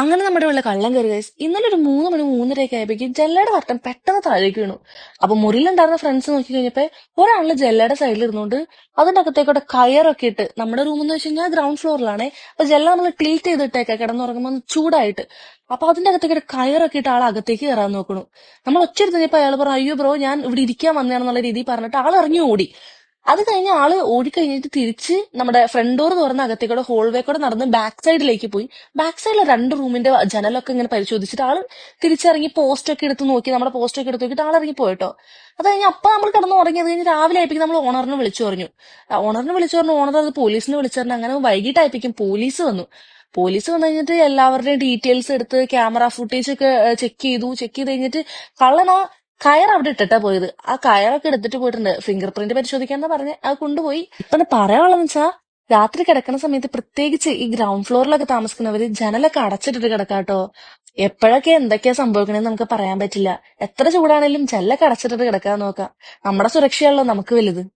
അങ്ങനെ നമ്മുടെ ഉള്ള കള്ളം കയറി ഗൈസ് ഇന്നലെ ഒരു മൂന്ന് മണി മൂന്നരയൊക്കെ ആയപ്പോഴേക്കും ജെല്ലയുടെ കർട്ടൻ പെട്ടെന്ന് താഴേക്ക് വീണു. അപ്പൊ മുറിയിലുണ്ടായിരുന്ന ഫ്രണ്ട്സ് നോക്കി കഴിഞ്ഞപ്പോ ഒരാൾ ജെല്ലയുടെ സൈഡിൽ ഇരുന്നുകൊണ്ട് അതിന്റെ അകത്തേക്കൂടെ കയറൊക്കെ ഇട്ട് നമ്മുടെ റൂം എന്ന് വെച്ച് കഴിഞ്ഞാൽ ഗ്രൗണ്ട് ഫ്ലോറിലാണ് അപ്പൊ ജെല്ല നമ്മൾ ടിൽറ്റ് ചെയ്തിട്ടേക്ക കിടന്നുറങ്ങുമ്പോൾ ചൂടായിട്ട്. അപ്പൊ അതിന്റെ അകത്തേക്ക് കയറൊക്കെ ഇട്ട് ആൾ അകത്തേക്ക് കയറാൻ നോക്കണു. നമ്മൾ ഒച്ചയെടുത്ത് എടുത്തപ്പോ അയാൾ പറഞ്ഞു അയ്യോ ബ്രോ ഞാൻ ഇവിടെ ഇരിക്കാൻ വന്നതാണെന്നുള്ള രീതിയിൽ പറഞ്ഞിട്ട് ആൾ ഇറങ്ങി ഓടി. അത് കഴിഞ്ഞ് ആൾ ഓടിക്കഴിഞ്ഞിട്ട് തിരിച്ച് നമ്മുടെ ഫ്രണ്ട് ഡോർ തുറന്ന അകത്തേക്കൂടെ ഹോൾവേ കൂടെ നടന്ന് ബാക്ക് സൈഡിലേക്ക് പോയി. ബാക്ക് സൈഡിലെ രണ്ട് റൂമിന്റെ ജനലൊക്കെ ഇങ്ങനെ പരിശോധിച്ചിട്ട് ആൾ തിരിച്ചിറങ്ങി പോസ്റ്റ് ഒക്കെ എടുത്ത് നോക്കി. നമ്മുടെ പോസ്റ്റ് ഒക്കെ എടുത്ത് നോക്കിയിട്ട് ആൾ ഇറങ്ങി പോയിട്ടോ. അത് കഴിഞ്ഞ് അപ്പൊ നമ്മൾ കിടന്ന് ഉറങ്ങി. അത് കഴിഞ്ഞ് രാവിലെ ആയിപ്പിക്കും നമ്മൾ ഓണറിനെ വിളിച്ചു പറഞ്ഞു. ഓണറിനെ വിളിച്ചു പറഞ്ഞു ഓണർ അത് പോലീസിനെ വിളിച്ചു പറഞ്ഞു അങ്ങനെ വൈകിട്ടായപ്പോഴേക്കും പോലീസ് വന്നു. പോലീസ് വന്നു കഴിഞ്ഞിട്ട് എല്ലാവരുടെയും ഡീറ്റെയിൽസ് എടുത്ത് ക്യാമറ ഫുട്ടേജ് ഒക്കെ ചെക്ക് ചെയ്തു. ചെക്ക് ചെയ്ത് കഴിഞ്ഞിട്ട് കള്ളൻ ആ കയർ അവിടെ ഇട്ടിട്ടാ പോയത്. ആ കയറൊക്കെ എടുത്തിട്ട് പോയിട്ടുണ്ട്. ഫിംഗർ പ്രിന്റ് പരിശോധിക്കാന്ന് പറഞ്ഞ്. അത് കൊണ്ടുപോയി. ഇപ്പൊ പറയാനുള്ളതെന്ന് വെച്ചാ രാത്രി കിടക്കുന്ന സമയത്ത് പ്രത്യേകിച്ച് ഈ ഗ്രൗണ്ട് ഫ്ലോറിലൊക്കെ താമസിക്കുന്നവര് ജനലൊക്കെ അടച്ചിട്ടിട്ട് കിടക്കാട്ടോ. എപ്പോഴൊക്കെ എന്തൊക്കെയാ സംഭവിക്കണേന്ന് നമുക്ക് പറയാൻ പറ്റില്ല. എത്ര ചൂടാണേലും ജനലൊക്കെ അടച്ചിട്ടിട്ട് കിടക്കാൻ നോക്കാം. നമ്മുടെ സുരക്ഷയാണല്ലോ നമുക്ക് വലുത്.